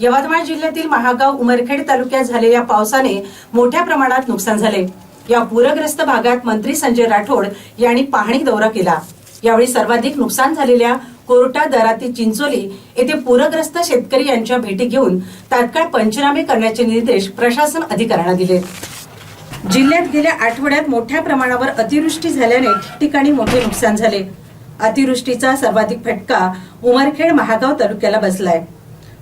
यवतमाळ जिल्ह्यातील महागाव उमरखेड तालुक्यात झालेल्या पावसाने मोठ्या प्रमाणात नुकसान झाले. या पूरग्रस्त भागात मंत्री संजय राठोड यांनी पाहणी दौरा केला. यावेळी सर्वाधिक नुकसान झालेल्या कोरटा दराती चिंचोली येथे पूरग्रस्त शेतकरी यांच्या भेटी घेऊन तात्काळ पंचनामे करण्याचे निर्देश प्रशासन अधिकाऱ्यांना दिले. जिल्ह्यात गेल्या आठवड्यात मोठ्या प्रमाणावर अतिवृष्टी झाल्याने ठिकठिकाणी मोठे नुकसान झाले. अतिवृष्टीचा सर्वाधिक फटका उमरखेड महागाव तालुक्याला बसलाय.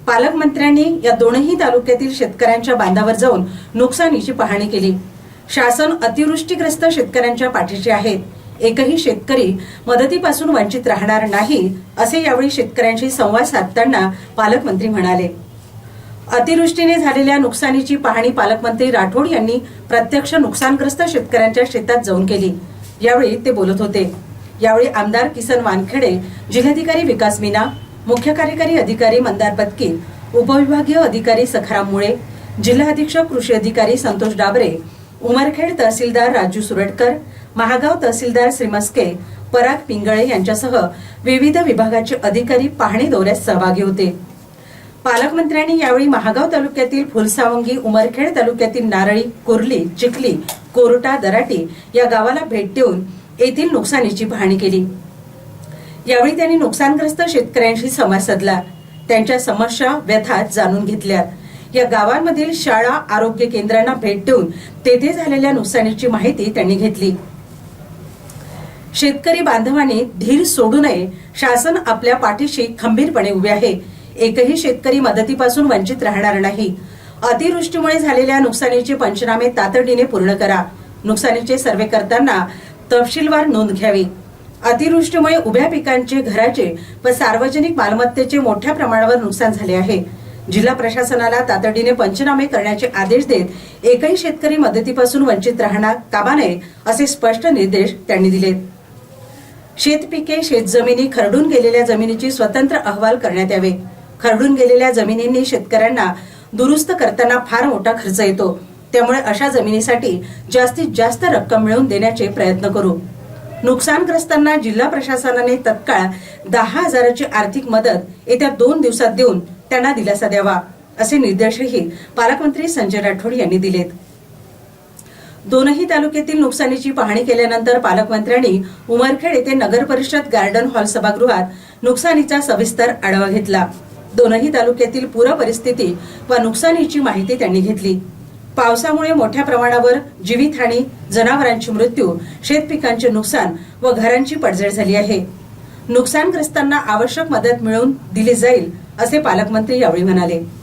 पालकमंत्र्यांनी या दोनही तालुक्यातील शेतकऱ्यांच्या बांधावर जाऊन नुकसानीची पाहणी केली. शासन अतिवृष्टीग्रस्त शेतकऱ्यांच्या पाठीशी आहेत एकही शेतकरी मदतीपासून वंचित राहणार नाही असे यावेळी शेतकऱ्यांशी संवाद साधताना पालकमंत्री म्हणाले. अतिवृष्टीने झालेल्या नुकसानीची पाहणी पालकमंत्री राठोड यांनी प्रत्यक्ष नुकसानग्रस्त शेतकऱ्यांच्या शेतात जाऊन केली. यावेळी ते बोलत होते. यावेळी आमदार किसन वानखेडे जिल्हाधिकारी विकास मीना मुख्य कार्यकारी अधिकारी मंदार बत्की उपविभागीय अधिकारी सखाराम मुळे जिल्हा अधीक्षक कृषी अधिकारी संतोष डाबरे उमरखेड तहसीलदार राजू सुरटकर महागाव तहसीलदार श्रीमस्के पराग पिंगळे यांच्यासह विविध विभागाचे अधिकारी पाहणी दौऱ्यात सहभागी होते. पालकमंत्र्यांनी यावेळी महागाव तालुक्यातील फुलसावंगी उमरखेड तालुक्यातील नारळी कुर्ली चिखली कोरटा दराटी या गावाला भेट देऊन येथील नुकसानीची पाहणी केली. यावेळी त्यांनी नुकसानग्रस्त शेतकऱ्यांशी संवाद साधला. त्यांच्या समस्या व्यथा जाणून घेतल्या. या गावांमधील शाळा आरोग्य केंद्रांना भेट देऊन तेथे झालेल्या नुकसानीची माहिती त्यांनी घेतली. शेतकरी बांधवांनी धीर सोडू नये. शासन आपल्या पाठीशी खंबीरपणे उभे आहे. एकही शेतकरी मदतीपासून वंचित राहणार नाही. अतिवृष्टीमुळे झालेल्या नुकसानीचे पंचनामे तातडीने पूर्ण करा. नुकसानीचे सर्वे करताना तपशीलवार नोंद घ्यावी. अतिवृष्टीमुळे उभ्या पिकांचे घराचे व सार्वजनिक मालमत्तेचे मोठ्या प्रमाणावर नुकसान झाले आहे. जिल्हा प्रशासनाला तातडीने पंचनामे करण्याचे आदेश देत एकही शेतकरी मदतीपासून वंचित राहणार कामा नये असे स्पष्ट निर्देश त्यांनी दिलेत. शेतपिके शेतजमिनी खरडून गेलेल्या जमिनीची स्वतंत्र अहवाल करण्यात यावे. खरडून गेलेल्या जमिनींनी शेतकऱ्यांना दुरुस्त करताना फार मोठा खर्च येतो. त्यामुळे अशा जमिनीसाठी जास्तीत जास्त रक्कम मिळवून देण्याचे प्रयत्न करू. नुकसानग्रस्तांना जिल्हा प्रशासनाने तत्काळ दहा हजाराची आर्थिक मदत येत्या दोन दिवसात देऊन त्यांना दिलासा द्यावा असे निर्देशही पालकमंत्री संजय राठोड यांनी दिलेत. दोनही तालुक्यातील नुकसानीची पाहणी केल्यानंतर पालकमंत्र्यांनी उमरखेड येथे नगर परिषद गार्डन हॉल सभागृहात नुकसानीचा सविस्तर आढावा घेतला. दोनही तालुक्यातील पूर परिस्थिती व नुकसानीची माहिती त्यांनी घेतली. पावसामुळे मोठ्या प्रमाणावर जीवितहानी जनावरांची मृत्यू शेतपिकांचे नुकसान व घरांची पडझड झाली आहे. नुकसानग्रस्तांना आवश्यक मदत मिळवून दिली जाईल असे पालकमंत्री यावेळी म्हणाले.